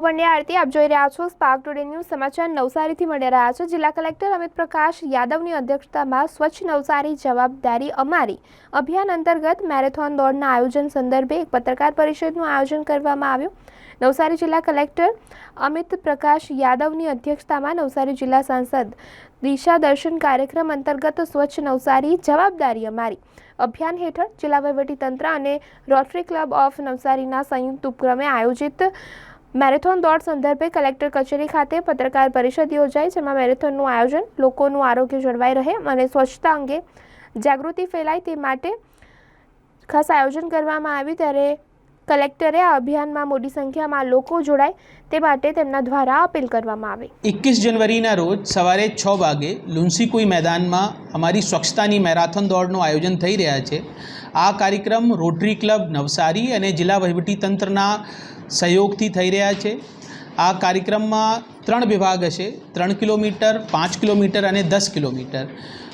વંડ્યા આરતી, આપ જોઈ રહ્યા છો સ્પાર્ક ટુડે સમાચાર નવસારીથી મળી રહ્યા છે. જિલ્લા કલેક્ટર અમિત પ્રકાશ યાદવની અધ્યક્ષતામાં સ્વચ્છ નવસારી જવાબદારી અમારી અભિયાન અંતર્ગત મેરેથોન દોડના આયોજન સંદર્ભે એક પત્રકાર પરિષદનું આયોજન કરવામાં આવ્યું. નવસારી જિલ્લા કલેક્ટર અમિત પ્રકાશ યાદવની અધ્યક્ષતામાં નવસારી જિલ્લા સાંસદ દિશા દર્શન કાર્યક્રમ અંતર્ગત સ્વચ્છ નવસારી જવાબદારી અમારી અભિયાન હેઠળ જિલ્લા વહીવટીતંત્ર અને રોટરી ક્લબ ઓફ નવસારીના સંયુક્ત ઉપક્રમે આયોજિત મેરેથોન દોડ સંદર્ભે કલેક્ટર કચેરી ખાતે પત્રકાર પરિષદ યોજાઈ, જેમાં મેરેથોનનું આયોજન લોકોનું આરોગ્ય જળવાઈ રહે અને સ્વચ્છતા અંગે જાગૃતિ ફેલાય તે માટે ખાસ આયોજન કરવામાં આવ્યું. ત્યારે કલેક્ટરે આ અભિયાનમાં મોટી સંખ્યામાં લોકો જોડાય તે માટે તેમના દ્વારા અપીલ કરવામાં આવી. એકવીસ જનવરીના રોજ સવારે છ વાગે લુન્સીકુઈ મેદાનમાં અમારી સ્વચ્છતાની મેરાથોન દોડનું આયોજન થઈ રહ્યા છે. આ કાર્યક્રમ રોટરી ક્લબ, નવસારી અને જિલ્લા વહીવટીતંત્રના સહયોગથી થઈ રહ્યા છે. આ કાર્યક્રમમાં ત્રણ વિભાગ હશે, ત્રણ કિલોમીટર, પાંચ કિલોમીટર અને દસ કિલોમીટર.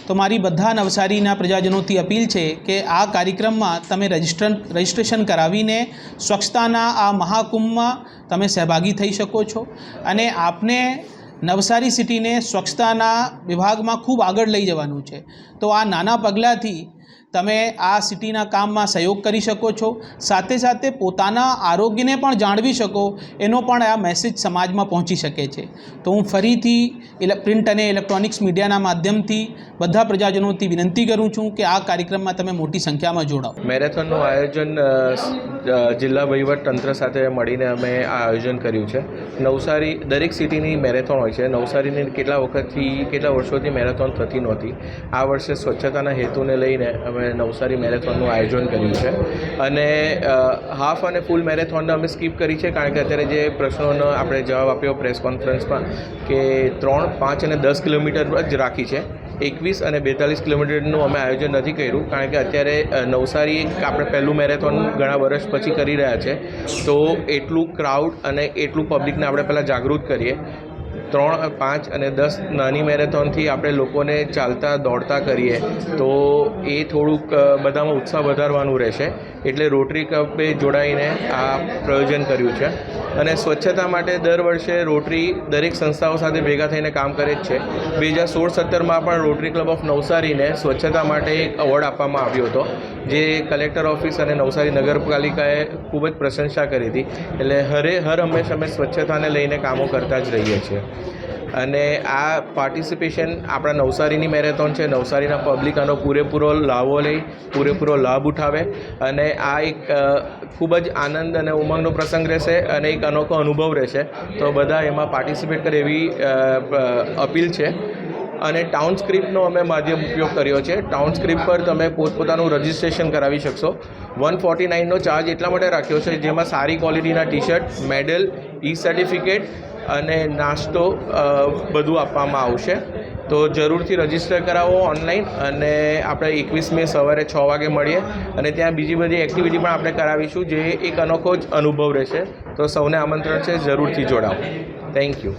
તો મારી બધા નવસારીના પ્રજાજનોથી અપીલ છે કે આ કાર્યક્રમમાં તમે રજિસ્ટર, રજિસ્ટ્રેશન કરાવીને સ્વચ્છતાના આ મહાકુંભમાં તમે સહભાગી થઈ શકો છો. અને આપને નવસારી સિટીને સ્વચ્છતાના વિભાગમાં ખૂબ આગળ લઈ જવાનું છે. તો આ નાના પગલાંથી તમે આ સિટીના કામમાં સહયોગ કરી શકો છો. સાથે સાથે પોતાના આરોગ્યને પણ જાળવી શકો, એનો પણ આ મેસેજ સમાજમાં પહોંચી શકે છે. તો હું ફરીથી ઇલે પ્રિન્ટ અને ઇલેક્ટ્રોનિક્સ મીડિયાના માધ્યમથી બધા પ્રજાજનોથી વિનંતી કરું છું કે આ કાર્યક્રમમાં તમે મોટી સંખ્યામાં જોડાઓ. મેરેથોનનું આયોજન જિલ્લા તંત્ર સાથે મળીને અમે આ આયોજન કર્યું છે. નવસારી, દરેક સિટીની મેરેથોન હોય છે. નવસારીની કેટલા વખતથી, કેટલા વર્ષોથી મેરેથોન થતી નહોતી. આ વર્ષે સ્વચ્છતાના હેતુને લઈને અમે નવસારી મેરેથોનનું આયોજન કર્યું છે. અને હાફ અને ફૂલ મેરેથોનને અમે સ્કીપ કરી છે કારણ કે અત્યારે જે પ્રશ્નોનો આપણે જવાબ આપ્યો પ્રેસ કોન્ફરન્સમાં કે ત્રણ, પાંચ અને દસ કિલોમીટર જ રાખી છે. એકવીસ અને બેતાલીસ કિલોમીટરનું અમે આયોજન નથી કર્યું કારણ કે અત્યારે નવસારી આપણે પહેલું મેરેથોન ઘણા વર્ષ પછી કરી રહ્યા છે. તો એટલું ક્રાઉડ અને એટલું પબ્લિકને આપણે પહેલાં જાગૃત કરીએ. ત્રણ, પાંચ અને દસ નાની મેરેથોનથી આપણે લોકોને ચાલતા, દોડતા કરીએ, તો એ થોડુંક બધામાં ઉત્સાહ વધારવાનું રહેશે. એટલે રોટરી ક્લબે જોડાઈને આ પ્રયોજન કર્યું છે. અને સ્વચ્છતા માટે દર વર્ષે રોટરી દરેક સંસ્થાઓ સાથે ભેગા થઈને કામ કરે જ છે. બે હજાર સોળ, સત્તરમાં પણ રોટરી ક્લબ ઓફ નવસારીને સ્વચ્છતા માટે એક એવોર્ડ આપવામાં આવ્યો હતો, જે કલેક્ટર ઓફિસ અને નવસારી નગરપાલિકાએ ખૂબ જ પ્રશંસા કરી હતી. એટલે હરે, હર હંમેશ અમે સ્વચ્છતાને લઈને કામો કરતા જ રહીએ છીએ. અને આ પાર્ટિસિપેશન આપણા નવસારીની મેરેથોન છે. નવસારીના પબ્લિક આનો પૂરેપૂરો લાભો લઈ, પૂરેપૂરો લાભ ઉઠાવે અને આ એક ખૂબ જ આનંદ અને ઉમંગનો પ્રસંગ રહેશે અને એક અનોખો અનુભવ રહેશે. તો બધા એમાં પાર્ટિસિપેટ કરે એવી અપીલ છે. અને ટાઉન સ્ક્રિપ્ટનો અમે માધ્યમ ઉપયોગ કર્યો છે. ટાઉન સ્ક્રિપ્ટ પર તમે પોતપોતાનું રજિસ્ટ્રેશન કરાવી શકશો. વન ફોર્ટી નાઇનનો ચાર્જ એટલા માટે રાખ્યો છે જેમાં સારી ક્વોલિટીના T shirt medal e certificate અને નાસ્તો બધું આપવામાં આવશે. તો જરૂરથી રજિસ્ટર કરાવો ઓનલાઈન અને આપણે એકવીસમી સવારે છ વાગે મળીએ. અને ત્યાં બીજી બધી એક્ટિવિટી પણ આપણે કરાવીશું જે એક અનોખો જ અનુભવ રહેશે. તો સૌને આમંત્રણ છે, જરૂરથી જોડાવો થેન્ક યુ